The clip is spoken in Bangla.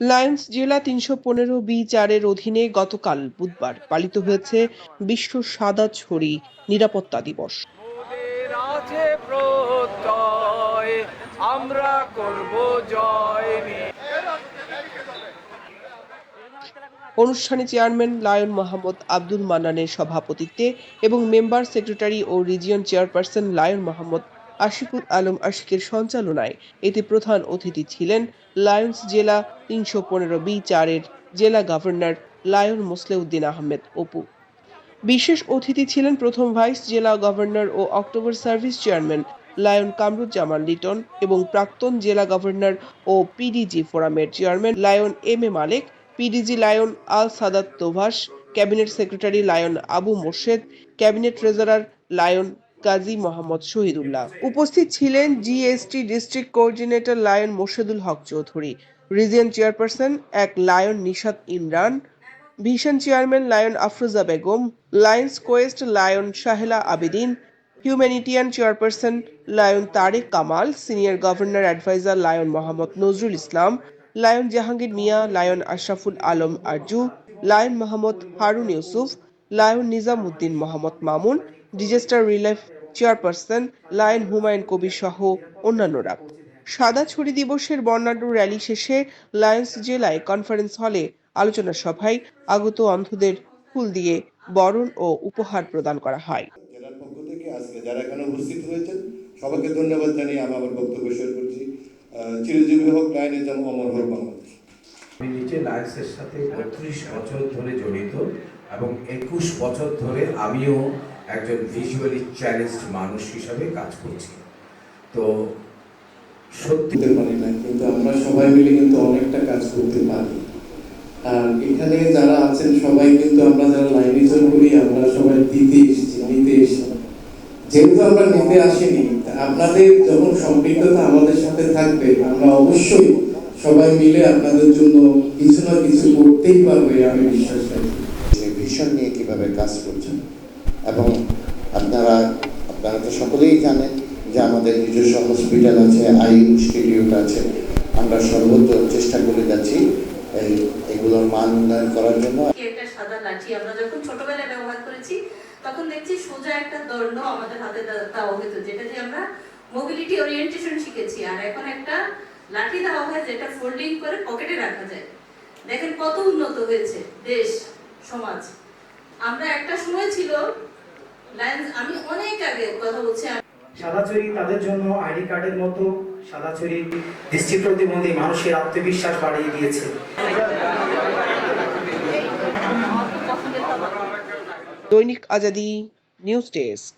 লায়ন্স জেলা তিনশো পনেরো বি চারের অধীনে গতকাল বুধবার পালিত হয়েছে বিশ্ব সাদা ছড়ি নিরাপত্তা দিবস। আমরা করব জয় অনুষ্ঠানে চেয়ারম্যান লায়ন মোহাম্মদ আব্দুল মান্নানের সভাপতিত্বে এবং মেম্বার সেক্রেটারি ও region chairperson lion Mohammad Ashikul Alam আশিকের সঞ্চালনায়। এতে প্রধান অতিথি ছিলেন লায়ন্স জেলা তিনশো পনেরো বি চারের জেলা গভর্নর লায়ন মোসলেউদ্দিন আহমেদ অপু। বিশেষ অতিথি ছিলেন প্রথম ভাইস জেলা গভর্নর ও October service chairman lion Kamruzzaman Liton এবং প্রাক্তন জেলা গভর্নর ও পিডিজি ফোরামের chairman lion M A Malek, PDG lion Al Sadat তোভাস, cabinet secretary lion Abu Morshed, cabinet treasurer lion Kazi Mohammad Shahidullah. উপস্থিত ছিলেন GST district coordinator lion Morshedul Haque Chowdhury region chairperson এক lion Nishat Imran vision chairman lion Afroza Begum Lions Quest lion Shahela Abedin humanitarian chairperson lion Tarek Kamal senior governor adviser lion Mohammad Nazrul Islam lion Jahangir Mia lion Ashraful Alam Arju lion Mohammad Harun Yusuf lion Nizamuddin Mohammad Mamun disaster relief chairperson lion Humayun Kabir সহ অন্যান্যরা। সাদা ছড়ি দিবসের বর্ণাঢ্য র্যালি শেষে লায়ন্স জেলায় কনফারেন্স হলে আলোচনা সভায় আগত অন্ধদের ফুল দিয়ে বরণ ও উপহার প্রদান করা হয়। জেলার পক্ষ থেকে আজকে যারা এখানে উপস্থিত হয়েছেন সবাইকে ধন্যবাদ জানিয়ে আমি আমার বক্তব্য শেষ করছি। চিরজীবী হোক লাইনে যেমন অমর হোক বাংলাদেশ। আমি নিজে লায়েন্সের সাথে বত্রিশ বছর ধরে জড়িত এবং একুশ বছর ধরে আমিও একজন ভিজুয়ালি চ্যালেঞ্জড মানুষ হিসাবে কাজ করছি। তো সত্যি পারি না কিন্তু আমরা সবাই মিলে কিন্তু অনেকটা কাজ করতে পারি। আর এখানে যারা আছেন সবাই কিন্তু আমরা যারা লাইনিজম করি আমরা সবাই দিতে এসেছি নিতে এসেছি। যেহেতু আমরা নিতে আসিনি আপনাদের যখন সম্পৃক্ততা আমাদের সাথে থাকবে আমরা অবশ্যই সবাই মিলে আপনাদের জন্য কিছু না কিছু করতেই পারবে আমি বিশ্বাস রাখি যে ভিশন নিয়ে কীভাবে কাজ করছেন? এবং আপনারা আপনারা তো সকলেই জানেন যে আমাদের নিজস্ব হসপিটাল আছে, আই ইনস্টিটিউট আছে। আমরা সর্বোচ্চ চেষ্টা করে যাচ্ছি এগুলোর মান উন্নয়ন করার জন্য। একটা সাদা লাঠি আমরা যখন ছোটবেলায় ব্যবহার করেছি, তখন দেখছি সোজা একটা দণ্ড আমাদের হাতে দেওয়া হতো যেটা দিয়ে আমরা মোবিলিটি ওরিয়েন্টেশন শিখেছি। আর এখন একটা লাঠি দেওয়া হয় যেটা ফোল্ডিং করে পকেটে রাখা যায়। দেখেন কত উন্নত হয়েছে দেশ, সমাজ। আমরা একটা সময় ছিল আমি অনেক আগে কথা বলছি সাদাচুরি তাদের জন্য আইডি কার্ডের মতো সাদাচুরি দৃষ্টি প্রতিবন্ধী মানুষের আত্মবিশ্বাস বাড়িয়ে দিয়েছে। দৈনিক আজাদি নিউজ ডেস্ক।